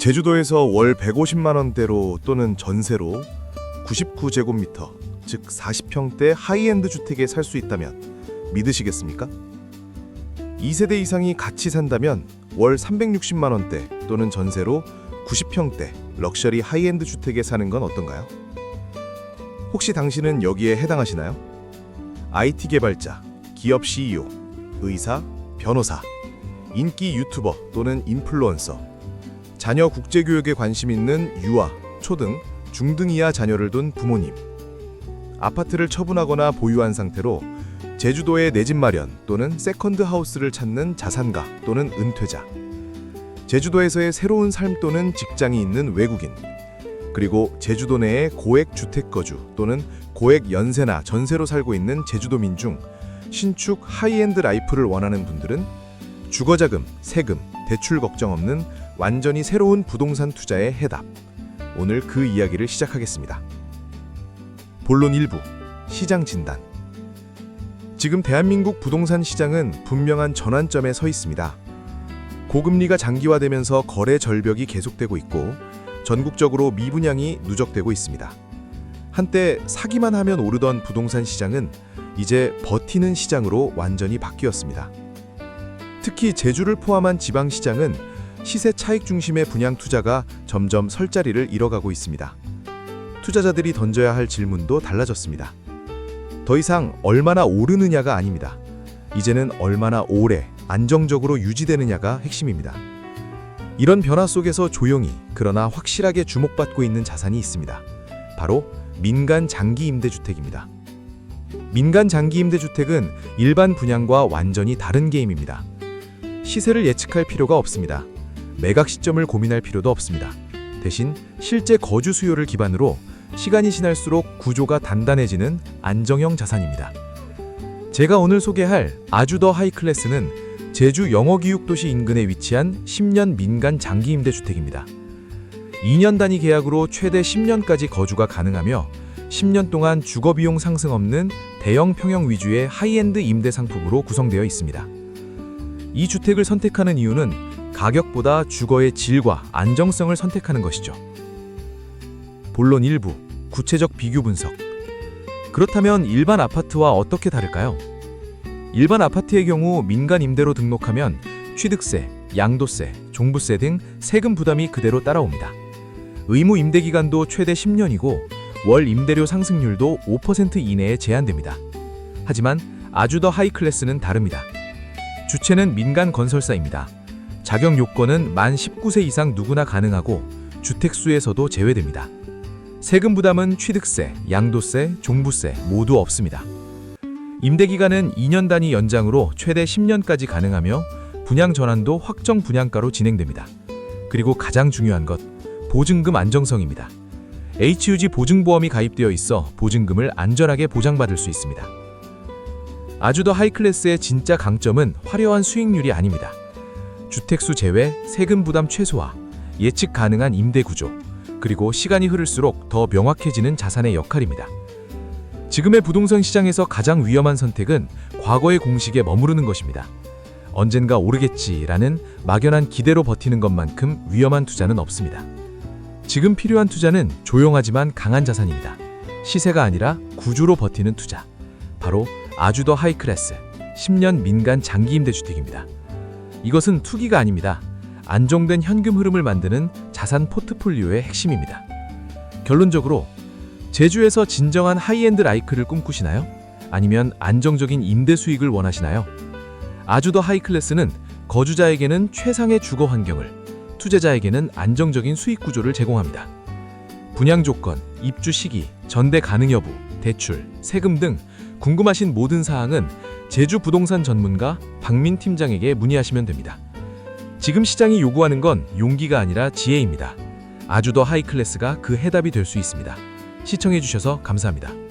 제주도에서 월 150만 원대로 또는 전세로 99제곱미터, 즉 40평대 하이엔드 주택에 살 수 있다면 믿으시겠습니까? 2세대 이상이 같이 산다면 월 360만 원대 또는 전세로 90평대 럭셔리 하이엔드 주택에 사는 건 어떤가요? 혹시 당신은 여기에 해당하시나요? IT 개발자, 기업 CEO, 의사, 변호사, 인기 유튜버 또는 인플루언서, 자녀 국제교육에 관심 있는 유아, 초등, 중등 이하 자녀를 둔 부모님, 아파트를 처분하거나 보유한 상태로 제주도에 내 집 마련 또는 세컨드 하우스를 찾는 자산가 또는 은퇴자, 제주도에서의 새로운 삶 또는 직장이 있는 외국인, 그리고 제주도 내에 고액 주택 거주 또는 고액 연세나 전세로 살고 있는 제주도민 중 신축 하이엔드 라이프를 원하는 분들은 주거자금, 세금, 대출 걱정 없는 완전히 새로운 부동산 투자의 해답. 오늘 그 이야기를 시작하겠습니다. 본론 1부 시장 진단. 지금 대한민국 부동산 시장은 분명한 전환점에 서 있습니다. 고금리가 장기화되면서 거래 절벽이 계속되고 있고 전국적으로 미분양이 누적되고 있습니다. 한때 사기만 하면 오르던 부동산 시장은 이제 버티는 시장으로 완전히 바뀌었습니다. 특히 제주를 포함한 지방 시장은 시세 차익 중심의 분양 투자가 점점 설 자리를 잃어가고 있습니다. 투자자들이 던져야 할 질문도 달라졌습니다. 더 이상 얼마나 오르느냐가 아닙니다. 이제는 얼마나 오래 안정적으로 유지되느냐가 핵심입니다. 이런 변화 속에서 조용히 그러나 확실하게 주목받고 있는 자산이 있습니다. 바로 민간 장기 임대주택입니다. 민간 장기 임대주택은 일반 분양과 완전히 다른 게임입니다. 시세를 예측할 필요가 없습니다. 매각 시점을 고민할 필요도 없습니다. 대신 실제 거주 수요를 기반으로 시간이 지날수록 구조가 단단해지는 안정형 자산입니다. 제가 오늘 소개할 아주 더 하이클래스는 제주 영어교육도시 인근에 위치한 10년 민간 장기 임대주택입니다. 2년 단위 계약으로 최대 10년까지 거주가 가능하며 10년 동안 주거비용 상승 없는 대형 평형 위주의 하이엔드 임대 상품으로 구성되어 있습니다. 이 주택을 선택하는 이유는 가격보다 주거의 질과 안정성을 선택하는 것이죠. 본론 일부 구체적 비교 분석. 그렇다면 일반 아파트와 어떻게 다를까요? 일반 아파트의 경우 민간 임대로 등록하면 취득세, 양도세, 종부세 등 세금 부담이 그대로 따라옵니다. 의무 임대 기간도 최대 10년이고 월 임대료 상승률도 5% 이내에 제한됩니다. 하지만 아주 더 하이 클래스는 다릅니다. 주체는 민간 건설사입니다. 자격 요건은 만 19세 이상 누구나 가능하고 주택수에서도 제외됩니다. 세금 부담은 취득세, 양도세, 종부세 모두 없습니다. 임대 기간은 2년 단위 연장으로 최대 10년까지 가능하며 분양 전환도 확정 분양가로 진행됩니다. 그리고 가장 중요한 것, 보증금 안정성입니다. HUG 보증보험이 가입되어 있어 보증금을 안전하게 보장받을 수 있습니다. 아주 더 하이클래스의 진짜 강점은 화려한 수익률이 아닙니다. 주택수 제외, 세금 부담 최소화, 예측 가능한 임대 구조, 그리고 시간이 흐를수록 더 명확해지는 자산의 역할입니다. 지금의 부동산 시장에서 가장 위험한 선택은 과거의 공식에 머무르는 것입니다. 언젠가 오르겠지라는 막연한 기대로 버티는 것만큼 위험한 투자는 없습니다. 지금 필요한 투자는 조용하지만 강한 자산입니다. 시세가 아니라 구조로 버티는 투자. 바로 아주 더 하이클래스 10년 민간 장기 임대주택입니다. 이것은 투기가 아닙니다. 안정된 현금 흐름을 만드는 자산 포트폴리오의 핵심입니다. 결론적으로 제주에서 진정한 하이엔드 라이크를 꿈꾸시나요? 아니면 안정적인 임대 수익을 원하시나요? 아주 더 하이클래스는 거주자에게는 최상의 주거 환경을, 투자자에게는 안정적인 수익 구조를 제공합니다. 분양 조건, 입주 시기, 전대 가능 여부, 대출, 세금 등 궁금하신 모든 사항은 제주 부동산 전문가 박민 팀장에게 문의하시면 됩니다. 지금 시장이 요구하는 건 용기가 아니라 지혜입니다. 아주 더 하이클래스가 그 해답이 될 수 있습니다. 시청해주셔서 감사합니다.